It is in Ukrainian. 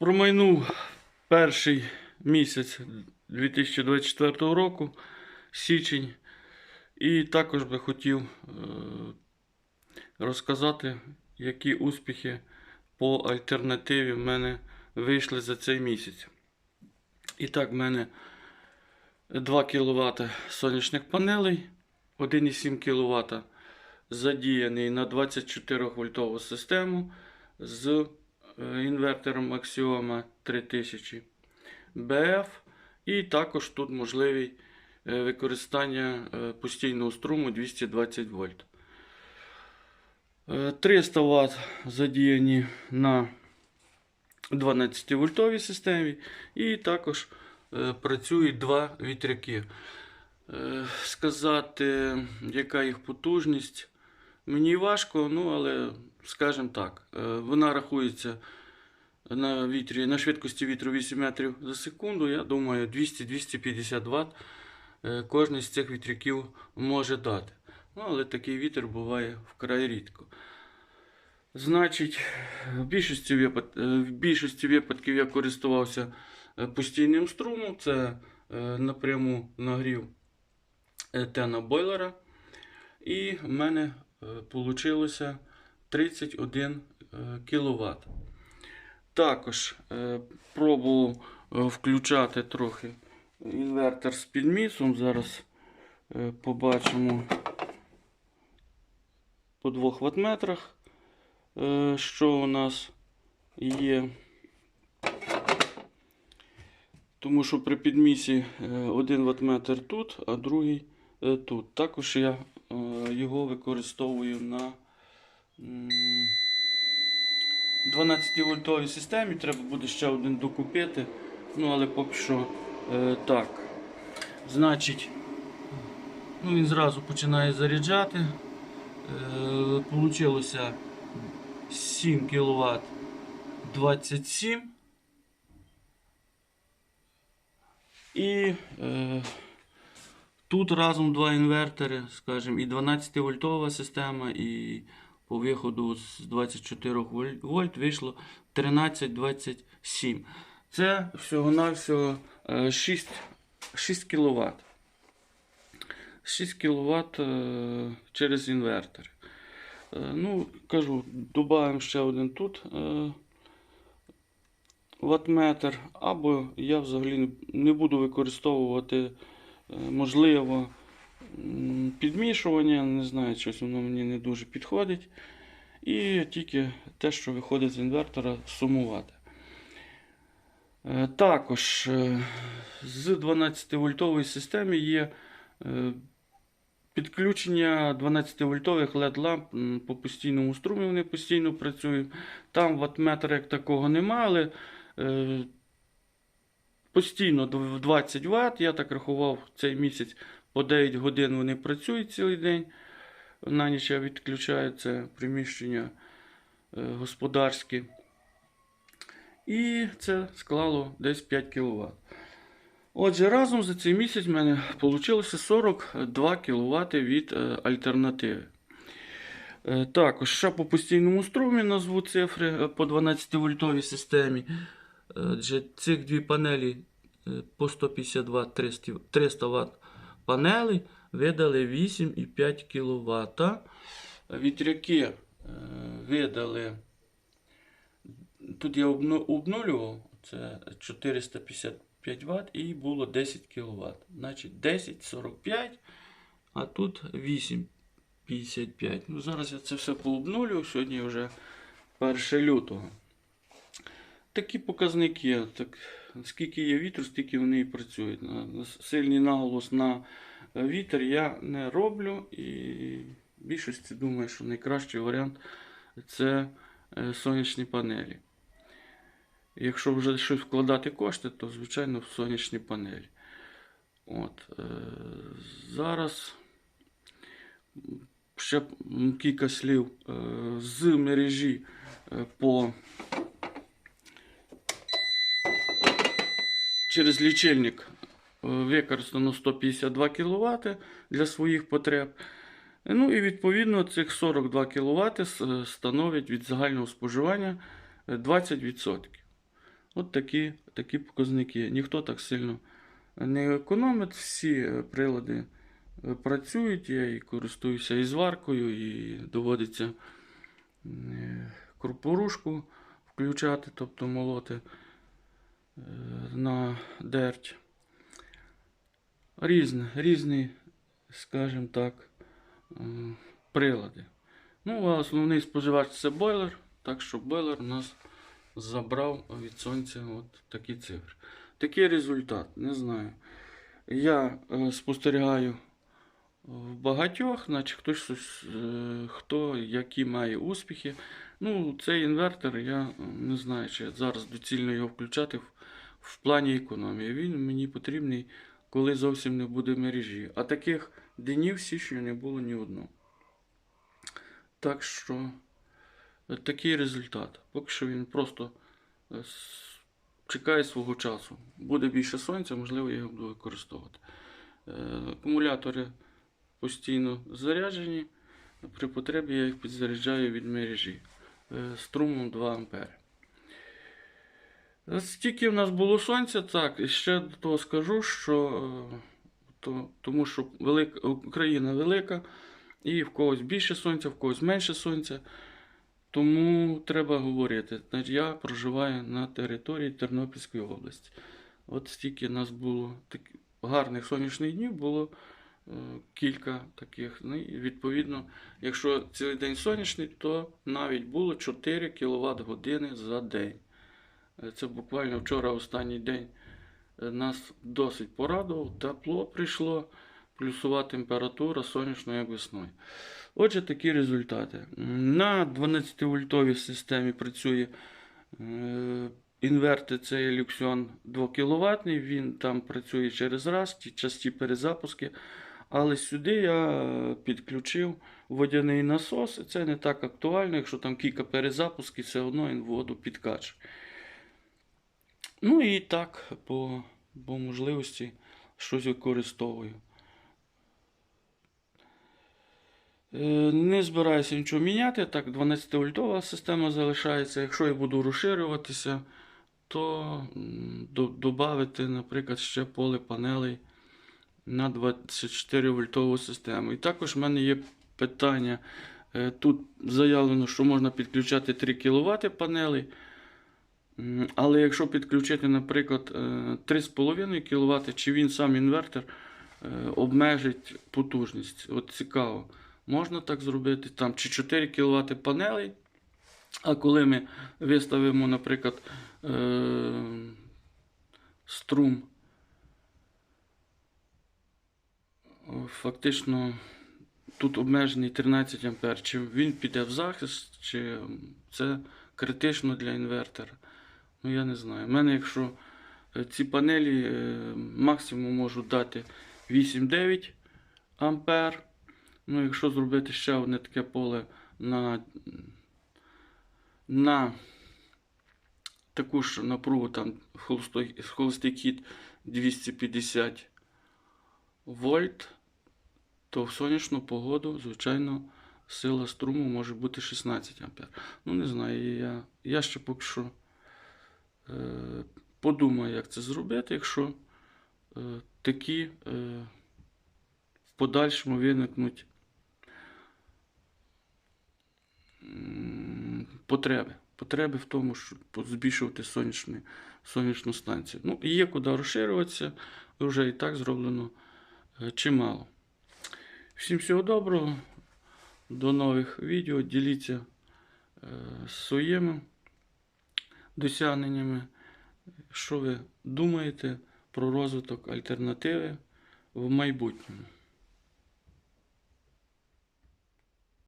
Промайнув перший місяць 2024 року, січень, і також би хотів е, розказати, які успіхи по альтернативі в мене вийшли за цей місяць. І так, в мене 2 кВт сонячних панелей, 1,7 кВт задіяний на 24 вольтову систему з інвертором Axioma 3000 BF. І також тут можливий е, використання е, постійного струму 220 вольт. Е, 300 Вт задіяні на 12 вольтовій системі. І також е, працюють два вітряки. Е, Сказати, яка їх потужність, мені важко, ну але скажімо так, е, вона рахується на вітрі, на швидкості вітру 8 метрів за секунду. Я думаю, 200-250 Вт кожен з цих вітряків може дати. Ну, але такий вітер буває вкрай рідко. Значить, в більшості, випад... е, в більшості випадків я користувався е, постійним струмом. Це напряму нагрів тена бойлера. І в мене вийшло 31 кВт. Також е, пробував е, включати трохи інвертор з підмісом. Зараз е, побачимо по 2 ваттметрах, е, що у нас є. Тому що при підмісі е, один ваттметр тут, а другий е, тут. Також я е, його використовую на 12-вольтовій системі. Треба буде ще один докупити. Ну, але поки що е, так. Значить, ну, він зразу починає заряджати. Е, Получилося 7 кВт 27. І е, тут разом два інвертори, скажімо, і 12 вольтова система, і по виходу з 24 воль- вольт вийшло 13,27. Це всього-навсього е, 6, 6 кВт. 6 кВт через інвертор. Е, ну, кажу, додаємо ще один тут. Е, ваттметр, або я взагалі не- буду використовувати, е, можливо, підмішування, не знаю, щось воно мені не дуже підходить. І тільки те, що виходить з інвертора, сумувати. Е, Також е, з 12-вольтової системи є е, підключення 12-вольтових LED-ламп по постійному струмі, вони постійно працюють. Там ваттметра як такого немає, але постійно дв- 20 Вт. Я так рахував цей місяць по 9 годин вони працюють цілий день. На ніч я відключаю приміщення е, господарське. І це склало десь 5 кВт. Отже, разом за цей місяць в мене вийшло 42 кВт від е, альтернативи. Е, Також ще по постійному струмі назву цифри по 12 вольтовій системі. Е, Адже цих дві панелі по 150 Вт 300, 300 Вт панели видали 8,5 кВт. Вітряки видали. Тут я обнулював, це 455 Вт і було 10 кВт. Значить 10,45, а тут 8,55. Ну, зараз я це все пообнулюю, сьогодні вже 1 лютого. Такі показники. Так, скільки є вітру, стільки вони і працюють. Сильний наголос на вітер я не роблю. І в більшості думаю, що найкращий варіант це е, сонячні панелі. Якщо вже щось вкладати кошти, то звичайно в сонячні панелі. От, е, зараз ще кілька слів е, з мережі е, по через лічильник е, використано 152 кВт для своїх потреб. Ну і відповідно цих 42 кВт становить від загального споживання е, 20%. От такі, такі показники. Ніхто так сильно не економить. Всі е, прилади е, працюють. Я і користуюся і зваркою, і доводиться е, крупорушку включати, тобто молоти е, на дерть. Різні, різні, скажімо так, е, прилади. Ну, а основний споживач це бойлер, так що бойлер у нас забрав від сонця от такі цифри. Такий результат, не знаю. Я е, спостерігаю в багатьох, значить хтось е, хто які має успіхи. Ну, цей інвертор, я е, не знаю, чи зараз доцільно його включати в, плані економії. Він мені потрібний, коли зовсім не буде мережі. А таких днів в січні не було ні одного. Так що е, такий результат. Поки що він просто е, чекає свого часу. Буде більше сонця, можливо, я його буду використовувати. Акумулятори постійно заряджені. При потребі я їх підзаряджаю від мережі струмом 2 А. Стільки в нас було сонця, так, і ще до того скажу, що е, то, тому що велика, Україна велика, і в когось більше сонця, в когось менше сонця. Тому треба говорити. Я проживаю на території Тернопільської області. От стільки нас було так, гарних сонячних днів, було е, кілька таких. Ну, і відповідно, якщо цілий день сонячний, то навіть було 4 кВт години за день. Е, Це буквально вчора останній день е, нас досить порадував. Тепло прийшло, плюсова температура сонячно як весною. Отже, такі результати. На 12-вольтовій системі працює е, інвертор, це є Luxion 2 кВт, він там працює через раз, ті часті перезапуски. Але сюди я е, підключив водяний насос, і це не так актуально, якщо там кілька перезапусків, все одно він воду підкачує. Ну і так, по, по можливості щось використовую. Е, Не збираюся нічого міняти. Так, 12-вольтова система залишається. Якщо я буду розширюватися, то додати, наприклад, ще поле панелей на 24 вольтову систему. І також в мене є питання. Е, Тут заявлено, що можна підключати 3 кВт панелей. М, Але якщо підключити, наприклад, е, 3,5 кВт, чи він сам інвертор е, обмежить потужність? От цікаво. Можна так зробити, там чи 4 кВт панелей, а коли ми виставимо, наприклад, е, струм, фактично тут обмежений 13 А, чи він піде в захист, чи це критично для інвертора. Ну, я не знаю. У мене, якщо е, ці панелі е, максимум можуть дати 8-9 ампер. Ну, якщо зробити ще одне таке поле на, на таку ж напругу, там холостой, холостий хід 250 вольт, то в сонячну погоду, звичайно, сила струму може бути 16 ампер. Ну, не знаю, я, я ще поки що е, подумаю, як це зробити, якщо е, такі е, в подальшому виникнуть потреби. Потреби в тому, щоб збільшувати сонячну, сонячну станцію. Ну, є куди розширюватися, вже і так зроблено е, чимало. Всім всього доброго, до нових відео. Діліться е, своїми досягненнями, що ви думаєте про розвиток альтернативи в майбутньому.